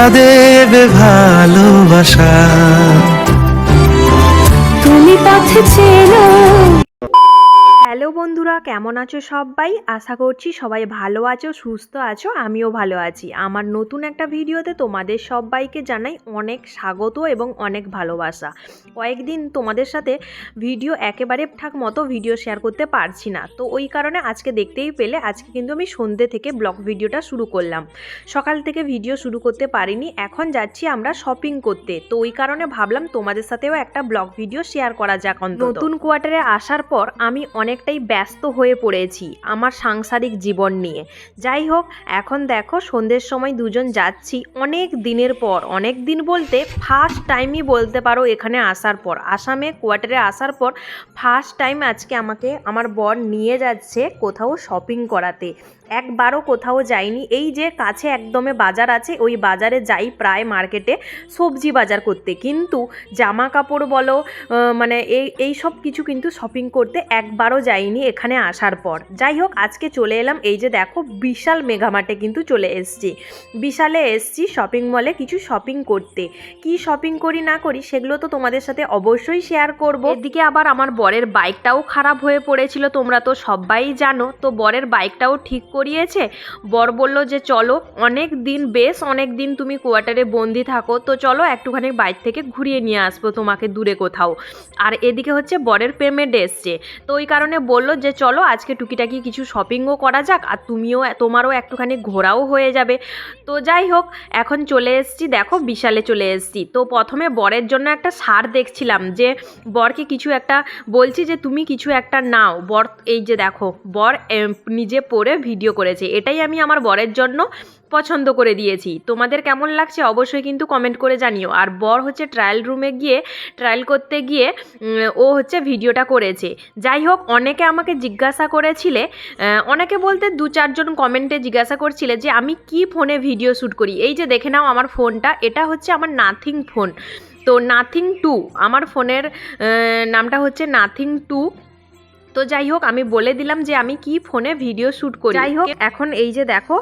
ধরা দেবে ভালোবাসা। তুমি পথ চেনো বন্ধুরা, কেমন আছো সবাই? আশা করছি সবাই ভালো আছো, সুস্থ আছো, আমিও ভালো আছি। আমার নতুন একটা ভিডিওতে তোমাদের সবাইকে জানাই অনেক স্বাগত এবং অনেক ভালোবাসা। কয়েকদিন তোমাদের সাথে ভিডিও একেবারে ঠাক মতো ভিডিও শেয়ার করতে পারছি না। তো ওই কারণে আজকে দেখতেই পেলে, আজকে কিন্তু আমি সন্ধ্যে থেকে ব্লগ ভিডিওটা শুরু করলাম। সকাল থেকে ভিডিও শুরু করতে পারিনি, এখন যাচ্ছি আমরা শপিং করতে। তো ওই কারণে ভাবলাম তোমাদের সাথেও একটা ব্লগ ভিডিও শেয়ার করা যাক নতুন কোয়ার্টারে আসার পর আমি অনেকটাই ব্যস্ত হয়ে পড়েছি আমার সাংসারিক জীবন নিয়ে। যাই হোক, এখন দেখো সন্ধ্যের সময় দুজন যাচ্ছি। অনেক দিনের পর, অনেক দিন বলতে ফার্স্ট টাইমই বলতে পারো এখানে আসার পর। আসামে কোয়ার্টারে আসার পর ফার্স্ট টাইম আজকে আমাকে, আমার বর নিয়ে যাচ্ছে কোথাও শপিং করাতে। একবারও কোথাও যাইনি। এই যে কাছে একদমে বাজার আছে, ওই বাজারে যাই প্রায় মার্কেটে সবজি বাজার করতে। কিন্তু জামা কাপড় বলো মানে এই এই সব কিছু কিন্তু শপিং করতে একবারও যাইনি এখানে আসার পর। যাই হোক, আজকে চলে এলাম। এই যে দেখো, বিশাল মেঘামার্টে কিন্তু চলে এসছি। বিশালে এসছি শপিং মলে কিছু শপিং করতে। কি শপিং করি, না করি, সেগুলো তো তোমাদের সাথে অবশ্যই শেয়ার করব। এদিকে আবার আমার বরের বাইকটাও খারাপ হয়ে পড়েছিল, তোমরা তো সবাই জানো। তো বরের বাইকটাও ঠিক করিয়েছে? বর বলল যে, চলো, অনেক দিন বেশ, অনেক দিন তুমি কোয়ার্টারে বন্দি থাকো। তো চলো, একটুখানি বাইক থেকে ঘুরিয়ে নিয়ে আসব তোমাকে দূরে কোথাও। আর এদিকে হচ্ছে বরের পেমেন্ট এসছে। তো ওই কারণে বলল যে, চলো, আজকে টুকিটাকি কিছু শপিংও করা যাক, আর তুমিও, তোমারও একটুখানি ঘোরাও হয়ে যাবে। তো যাই হোক, এখন চলে এসেছি, দেখো, বিশালে চলে এসেছি। তো প্রথমে বরের জন্য একটা সার দেখছিলাম যে, বরকে কিছু একটা বলছি যে, তুমি কিছু একটা নাও। বর, এই যে দেখো, বর নিজে পরে ভিডিও করেছে। এটাই আমি আমার বরের জন্য পছন্দ করে দিয়েছি। তোমাদের কেমন লাগছে অবশ্যই কিন্তু কমেন্ট করে জানিও। আর বর হচ্ছে ট্রায়াল রুমে গিয়ে ট্রায়াল করতে গিয়ে ও হচ্ছে ভিডিওটা করেছে। যাই হোক, অনেকে আমাকে জিজ্ঞাসা করেছিলে অনেকে বলতে দু চারজন কমেন্টে জিজ্ঞাসা করছিলে যে, আমি কি ফোনে ভিডিও শ্যুট করি? এই যে দেখে নাও আমার ফোনটা এটা হচ্ছে আমার নাথিং ফোন তো নাথিং টু, আমার ফোনের নামটা হচ্ছে নাথিং টু তো যাই হোক আমি বলে দিলাম যে আমি কি ফোনে ভিডিও শ্যুট করি। যাই হোক এখন এই যে দেখো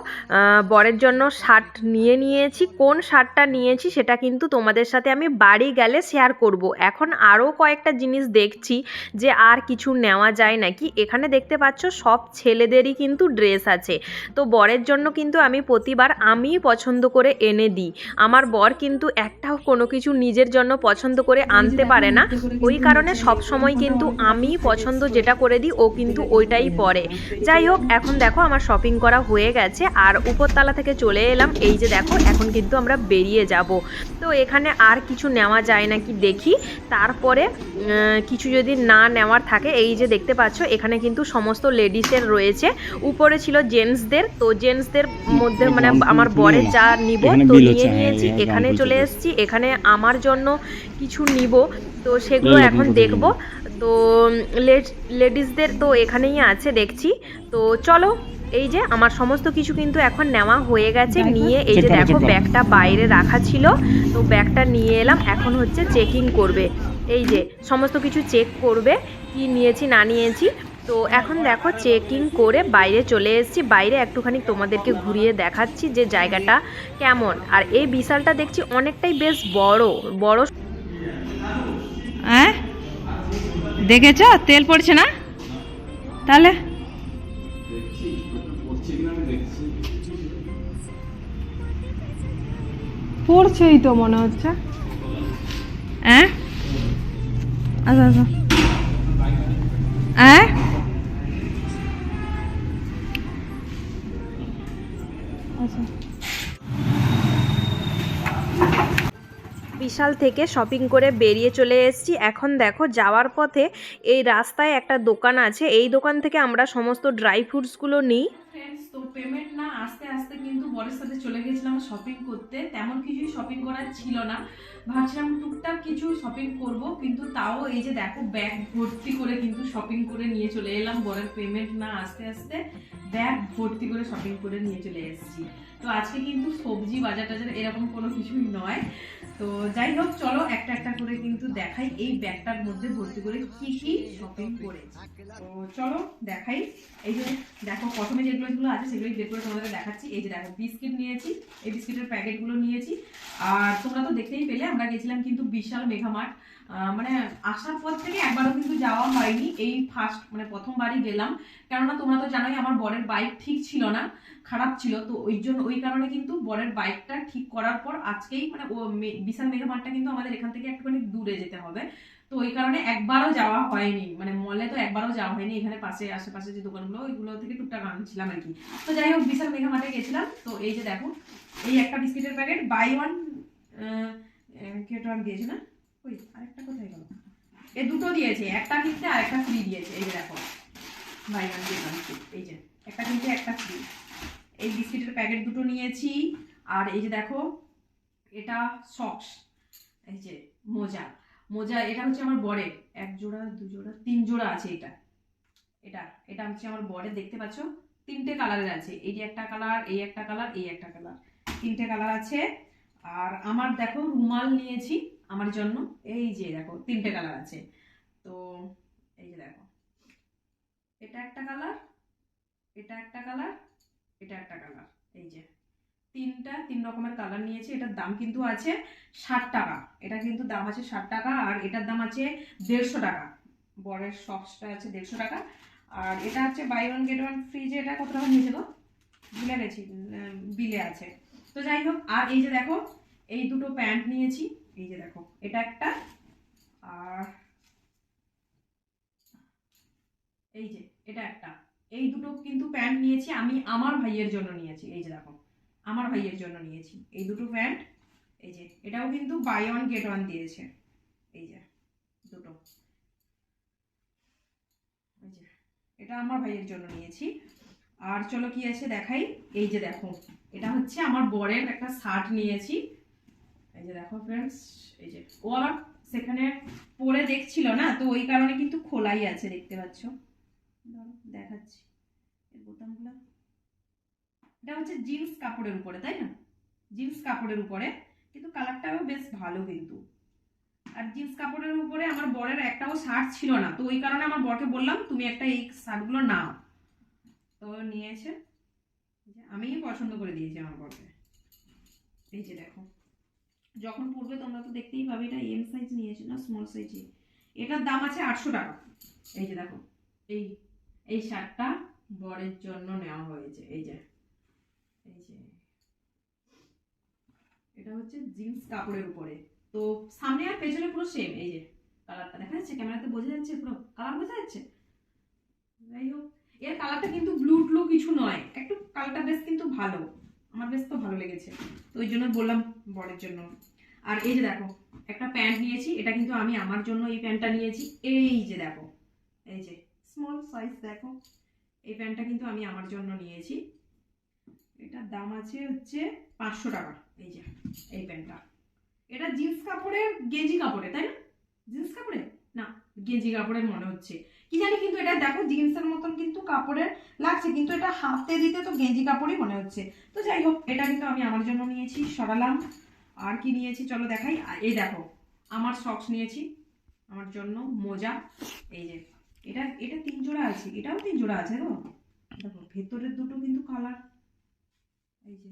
বরের জন্য শার্ট নিয়ে নিয়েছি। কোন শার্টটা নিয়েছি সেটা কিন্তু তোমাদের সাথে আমি বাড়ি গেলে শেয়ার করব। এখন আরও কয়েকটা জিনিস দেখছি যে আর কিছু নেওয়া যায় নাকি। এখানে দেখতে পাচ্ছ সব ছেলেদেরই কিন্তু ড্রেস আছে। তো বরের জন্য কিন্তু আমি প্রতিবার আমি পছন্দ করে এনে দিই। আমার বর কিন্তু একটাও কোনো কিছু নিজের জন্য পছন্দ করে আনতে পারে না। ওই কারণে সব সময় কিন্তু আমি পছন্দ যেটা করে দিই ও কিন্তু ওইটাই পরে। যাই হোক এখন দেখো আমার শপিং করা হয়ে গেছে আর উপরতলা থেকে চলে এলাম। এই যে দেখো এখন কিন্তু আমরা বেরিয়ে যাব। তো এখানে আর কিছু নেওয়া যায় নাকি দেখি। তারপরে কিছু যদি না নেওয়ার থাকে এই যে দেখতে পাচ্ছ এখানে কিন্তু সমস্ত লেডিসের রয়েছে। উপরে ছিল জেন্টসদের তো জেন্টসদের মধ্যে মানে আমার বরের যা নিব তো নিয়ে হ্যাঁ, নিয়েছি হ্যাঁ, এখানে চলে। এসেছি। এখানে আমার জন্য কিছু নিব তো সেগুলো এখন দেখব। তো লেডিসদের তো এখানেই আছে দেখছি। তো চলো এই যে আমার সমস্ত কিছু কিন্তু এখন নেওয়া হয়ে গেছে। নিয়ে এই যে দেখো ব্যাগটা বাইরে রাখা ছিল। তো ব্যাগটা নিয়ে এলাম এখন হচ্ছে চেকিং করবে। এই যে সমস্ত কিছু চেক করবে কি নিয়েছি না নিয়েছি। তো এখন দেখো চেকিং করে বাইরে চলে এসেছি। বাইরে একটুখানি তোমাদেরকে ঘুরিয়ে দেখাচ্ছি যে জায়গাটা কেমন। আর এই বিশালটা দেখছি অনেকটাই বেশ বড় বড় হ্যাঁ দেখেছ? তেল পড়ছে না? তাহলে? পড়ছেই তো মনে হচ্ছে। হ্যাঁ? আচ্ছা আচ্ছা। হ্যাঁ? আচ্ছা। বিশাল থেকে শপিং করে বেরিয়ে চলে এসেছি। এখন দেখো, যাওয়ার পথে এই রাস্তায় একটা দোকান আছে। এই দোকান থেকে আমরা সমস্ত ড্রাই ফ্রুটসগুলো নিই। তো পেমেন্ট না আস্তে আস্তে কিন্তু বরের সাথে চলে গেছিলাম শপিং করতে। তেমন কিছুই শপিং করার ছিল না। ভাবছিলাম টুকটাক কিছু শপিং করব, কিন্তু তাও এই যে দেখো ব্যাগ ভর্তি করে কিন্তু শপিং করে নিয়ে চলে এলাম। বরের পেমেন্ট না আস্তে আস্তে ব্যাগ ভর্তি করে শপিং করে নিয়ে চলে এসেছি। তো আজকে কিন্তু সবজি বাজার টাজার এরকম কোনো কিছুই নয়। তো যাই হোক, চলো একটা একটা করে কিন্তু দেখাই এই ব্যাগটার মধ্যে ভর্তি করে কি কি শপিং করেছি। তো চলো দেখাই। এই যে দেখো, প্রথমে যেগুলো আছে সেগুলোই বের করে তোমাদের দেখাচ্ছি। এই যে দেখো, বিস্কিট নিয়েছি, এই বিস্কিটের প্যাকেটগুলো নিয়েছি। আর তোমরা তো দেখতেই পেলে, আমরা গেছিলাম কিন্তু বিশাল মেঘামার্ট মানে আসার পর থেকে একবারও কিন্তু যাওয়া হয়নি। এই ফার্স্ট মানে প্রথমবারই গেলাম। কেননা তোমরা তো জানোই, আমার বরের বাইক ঠিক ছিল না, খারাপ ছিল। তো ওই জন্য, ওই কারণে কিন্তু বরের বাইকটা ঠিক করার পর আজকেই মানে ও বিশাল মেঘামার্টটা কিন্তু আমাদের এখান থেকে একটুখানি দূরে যেতে হবে। তো ওই কারণে একবারও যাওয়া হয়নি। মানে মলে তো একবারও যাওয়া হয়নি। এখানে পাশে, আশেপাশে যে দোকানগুলো, ওইগুলো থেকে টুকটাক আনছিলাম আর কি। তো যাই হোক বিশাল মেঘামার্টে গেছিলাম। তো এই যে দেখো, এই একটা বিস্কিটের packet buy one get one দিয়েছে না? ওই আরেকটা কোথায় গেল? এ দুটো দিয়েছে, একটা কিনতে আর একটা ফ্রি দিয়েছে। এই যে দেখো বাই ওয়ান গেট এই যে, একটা কিনতে, একটা ফ্রি এই বিস্কিটের প্যাকেট দুটো নিয়েছি। আর এই যে দেখো এটা সক্স এই যে মোজা। মোজা, এটা হচ্ছে আমার বরের। এক জোড়া, দু জোড়া, তিন জোড়া আছে এটা। এটা এটা হচ্ছে আমার বরের। দেখতে পাচ্ছ? তিনটে কালারের আছে। এই একটা কালার, এই একটা কালার, এই একটা কালার। তিনটে কালার আছে। আর আমার দেখো, রুমাল নিয়েছি আমার জন্য। এই যে দেখো, তিনটে কালার আছে। তো এই যে দেখো, এটা একটা কালার, এটা একটা কালার, এটা একটা কালার। এই যে। তিনটা, তিন রকমের কালার নিয়েছি, এটার দাম কিন্তু আছে ষাট টাকা। এটা কিন্তু দাম আছে ষাট টাকা আর এটার দাম আছে দেড়শো টাকা। বরের সক্সটা আছে দেড়শো টাকা। আর এটা হচ্ছে বাই ওয়ান গেট ওয়ান ফ্রিজে এটা কত টাকা নিয়েছে গো? ভুলে গেছি বিলে আছে। তো যাই হোক, আর এই যে দেখো, এই দুটো প্যান্ট নিয়েছি, এই যে দেখো, এটা একটা আর এই যে, এটা একটা। এই দুটো কিন্তু প্যান্ট নিয়েছি আমি আমার ভাইয়ের জন্য নিয়েছি, এই যে দেখো। আমার ভাইয়ের জন্য নিয়েছি। এই দুটো প্যান্ট এই যে, এটাও কিন্তু বাই ওয়ান গেট ওয়ান দিয়েছে। এই যে, দুটো। এই যে, এটা আমার ভাইয়ের জন্য নিয়েছি। আর চলো কি আছে দেখাই? এই যে দেখো, এটা হচ্ছে আমার বরের একটা শার্ট নিয়েছি। এই যে দেখো ফ্রেন্ডস এই যে, ও আবার সেখানে পরে দেখছিল না, তো ওই কারণে কিন্তু খোলাই আছে, দেখতে পাচ্ছ। দেখাচ্ছি। বোতামগুলো এটা হচ্ছে জিন্স কাপড়ের উপরে, তাই না? জিন্স কাপড়ের উপরে, কিন্তু কালারটাও বেশ ভালো কিন্তু। আর জিন্স কাপড়ের উপরে আমার বরের একটাও শার্ট ছিল না, তো ওই কারণে আমার বরকে বললাম, তুমি একটা এই শার্টগুলো নাও। তো নিয়েছে। আমিই পছন্দ করে দিয়েছি আমার বরকে। এই যে দেখো, যখন পড়বে তোমরা তো দেখতেই পাবে, এটা এম সাইজ নিয়েছে না স্মল সাইজে এটার দাম আছে আটশো টাকা। এই যে দেখো, এই এই শার্টটা বরের জন্য নেওয়া হয়েছে। এই যে এই যে, এটা হচ্ছে জিন্স কাপড়ের উপরে। তো সামনে আর পেছনে পুরো সেম এই যে কালারটা দেখা যাচ্ছে? ক্যামেরাতে বোঝা যাচ্ছে পুরো? কালার বোঝা যাচ্ছে? যাই হোক, এর কালারটা কিন্তু ব্লু ট্লু কিছু নয়। একটু কালারটা বেশ কিন্তু ভালো। আমার বেশ তো ভালো লেগেছে। তো ওই জন্য বললাম বরের জন্য। আর এই যে দেখো, একটা প্যান্ট নিয়েছি। এটা কিন্তু আমি আমার জন্য এই প্যান্টটা নিয়েছি। এই যে দেখো, এই যে স্মল সাইজ দেখো, এই প্যান্টটা কিন্তু আমি আমার জন্য নিয়েছি। এটার দাম আছে হচ্ছে পাঁচশো টাকা। এই যে, এই প্যান্টটা। এটা জিন্স কাপড়ের গেঞ্জি কাপড়ে, তাই না? জিন্স কাপড়ে? না, গেঞ্জি কাপড়ের মনে হচ্ছে। কি জানি কিন্তু এটা দেখো, জিন্সের মতন কিন্তু কাপড়ের লাগছে, কিন্তু এটা হাতে দিতে তো গেঞ্জি কাপড়ই মনে হচ্ছে। তো যাই হোক, এটা কিন্তু আমি আমার জন্য নিয়েছি, সরালাম। আর কি নিয়েছি চলো দেখাই। এই দেখো, আমার সক্স নিয়েছি, আমার জন্য মোজা। এই যে, এটা এটা তিন জোড়া আছে, এটাও তিন জোড়া আছে গো দেখো, ভেতরের দুটো কিন্তু কালার এই যে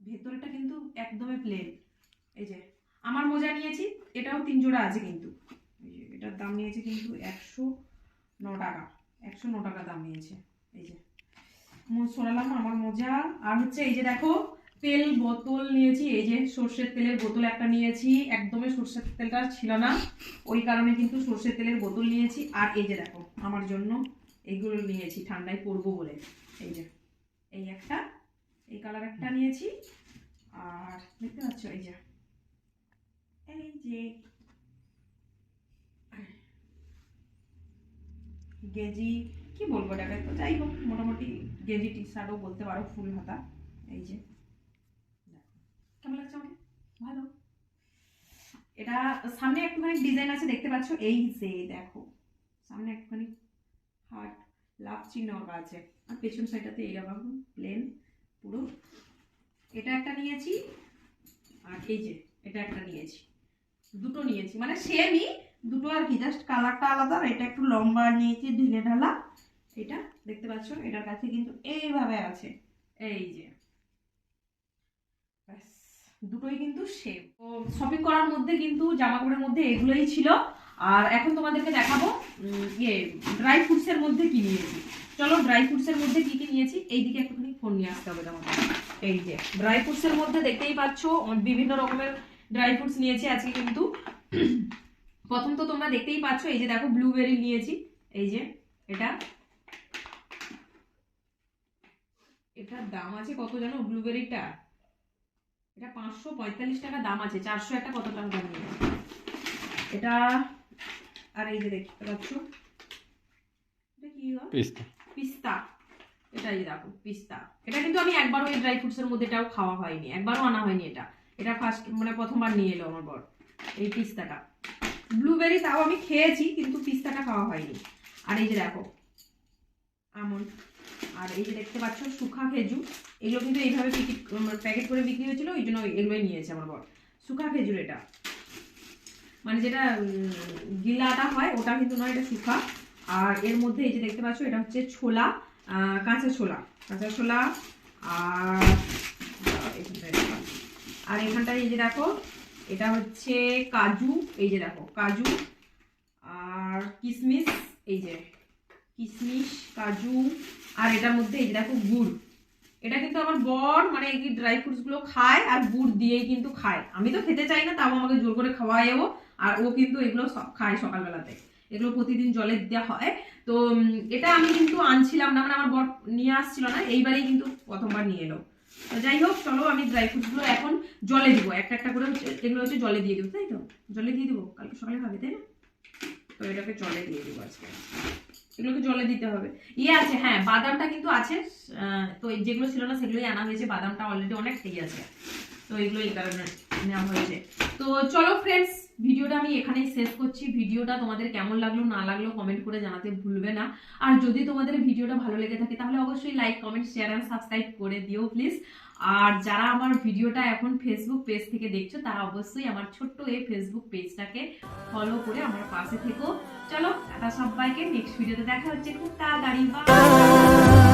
ভেতরটা কিন্তু একদমই প্লেন এই যে, আমার মোজা নিয়েছি, এটাও তিন জোড়া আছে কিন্তু। এই যে, এটার দাম নিয়েছে কিন্তু একশো ন টাকা, একশো ন টাকা দাম নিয়েছে। এই যে সরালাম আমার মোজা। আর হচ্ছে এই যে দেখো, তেল বোতল নিয়েছি, এই যে সর্ষের তেলের বোতল একটা নিয়েছি, একদমই সর্ষের তেলটা ছিল না। ওই কারণে কিন্তু সর্ষের তেলের বোতল নিয়েছি। আর এই যে দেখো, আমার জন্য এইগুলো নিয়েছি, ঠান্ডায় পরবো বলে। এই যে, এই একটা এই কালার একটা নিয়েছি। আর দেখতে পাচ্ছ এই যে এই যে গেঞ্জি কি বলব এটাকে? তো যাই হোক, মোটামুটি গেঞ্জি টি শার্টও বলতে পারো ফুল হাতা। এই যে। কেমন লাগছে আমাকে? ভালো। এটা সামনে একটুখানি ডিজাইন আছে, দেখতে পাচ্ছ? এই যে, দেখো, সামনে একটুখানি হার্ট লাভ চিহ্ন আঁকা আছে। আর পেছন সাইডটাতে এইরকম প্লেন পুরো। এটা একটা নিয়েছি, আর এই যে, এটা একটা নিয়েছি। দুটো নিয়েছি। মানে সেমই দুটো আর কি জাস্ট কালারটা আলাদা, আর এটা একটু লম্বা নিয়েছি, ঢিলে ঢালা। এটা, দেখতে পাচ্ছ, এটার কাছে কিন্তু এইভাবে আছে। এই যে। দুটোই কিন্তু সেম তো শপিং করার মধ্যে কিন্তু জামা কাপড়ের মধ্যে এগুলোই ছিল। আর এখন তোমাদেরকে দেখাবো ইয়ে ড্রাই ফ্রুটসের মধ্যে কি নিয়েছি। চলো ড্রাই ফ্রুটসের মধ্যে কি কি নিয়েছি? এইদিকে একটুখানি ফোন নিয়ে আসতে হবে তোমাকে। এই যে ড্রাই ফ্রুটসের মধ্যে দেখতেই পাচ্ছ বিভিন্ন রকমের ড্রাই ফ্রুটস নিয়েছি আজকে কিন্তু। প্রথম তো তোমরা দেখতেই পাচ্ছ, এই যে দেখো ব্লুবেরি নিয়েছি। এই যে, এটা। এটার দাম আছে কত জানো ব্লুবেরিটা এটা পাঁচশো পঁয়তাল্লিশ টাকা দাম আছে, চারশো একটা কত টাকা দাম নিয়েছে এটা, আর এই যে দেখতে পাচ্ছ, এটা কি গো? পিস্তা। এটা এই দেখো, পিস্তা। এটা কিন্তু আমি একবারও এই ড্রাই ফ্রুটসের মধ্যে এটাও খাওয়া হয়নি, একবারও আনা হয়নি এটা। এটা ফার্স্ট মানে প্রথমবার নিয়ে এলো আমার বর, এই পিস্তাটা। ব্লুবেরি তাও আমি খেয়েছি, কিন্তু পিস্তাটা খাওয়া হয়নি। আর এই যে দেখো, আমন্ড। আর এই যে দেখতে পাচ্ছ, শুখা খেজুর। এগুলো কিন্তু এইভাবে প্যাকেট করে বিক্রি হয়েছিল, ওই জন্য এগুলোই নিয়েছে আমার বর। শুখা খেজুর এটা। মানে যেটা গিলাটা হয়, ওটা কিন্তু নয়, এটা শুখা। আর এর মধ্যে এই যে দেখতে পাচ্ছ, এটা হচ্ছে ছোলা কাঁচা ছোলা। কাঁচা ছোলা আর এখানটায় এই যে দেখো, এটা হচ্ছে কাজু, এই যে দেখো, কাজু আর কিশমিশ এই যে কিশমিশ কাজু আর এটার মধ্যে এই যে দেখো গুড়। এটা কিন্তু আমার বর মানে এই ড্রাই ফ্রুটসগুলো খায় আর গুড় দিয়েই কিন্তু খায়। আমি তো খেতে চাই না, তাও আমাকে জোর করে খাওয়ায়ও, আর ও কিন্তু এগুলো খায় সকালবেলাতে। এগুলো প্রতিদিন জলে দেওয়া হয়। তো এটা আমি কিন্তু আনছিলাম না মানে আমার বর নিয়ে আসছিল না, এইবারেই কিন্তু প্রথমবার নিয়ে এলো। তো যাই হোক, চলো আমি ড্রাই ফ্রুটসগুলো এখন জলে দিব। একটা একটা করে এগুলো হচ্ছে জলে দিয়ে দেবো, তাই তো? জলে দিয়ে দেবো? কালকে সকালে খাবে তাই না? তো এটাকে জলে দিয়ে দেবো আজকে। এগুলোকে জলে দিতে হবে। ইয়ে আছে হ্যাঁ বাদামটা কিন্তু আছে তো যেগুলো ছিল না, সেগুলোই আনা হয়েছে। বাদামটা অলরেডি অনেক থেকে আছে। তো এগুলো এই কারণে নেওয়া হয়েছে। তো চলো ফ্রেন্ডস ভিডিওটা আমি এখানেই শেষ করছি। ভিডিওটা তোমাদের কেমন লাগল, না লাগল কমেন্ট করে জানাতে ভুলবে না। আর যদি তোমাদের ভিডিওটা ভালো লেগে থাকে, তাহলে অবশ্যই like comment share and subscribe করে দিও প্লিজ আর যারা আমার ভিডিওটা এখন ফেসবুক পেজ থেকে দেখছ, তারা অবশ্যই আমার ছোট্ট এই ফেসবুক পেজটাকে ফলো করে আমার পাশে থেকো। চলো এটা সবাইকে। নেক্সট ভিডিওতে দেখা হচ্ছে। খুব তাড়াতাড়ি। বা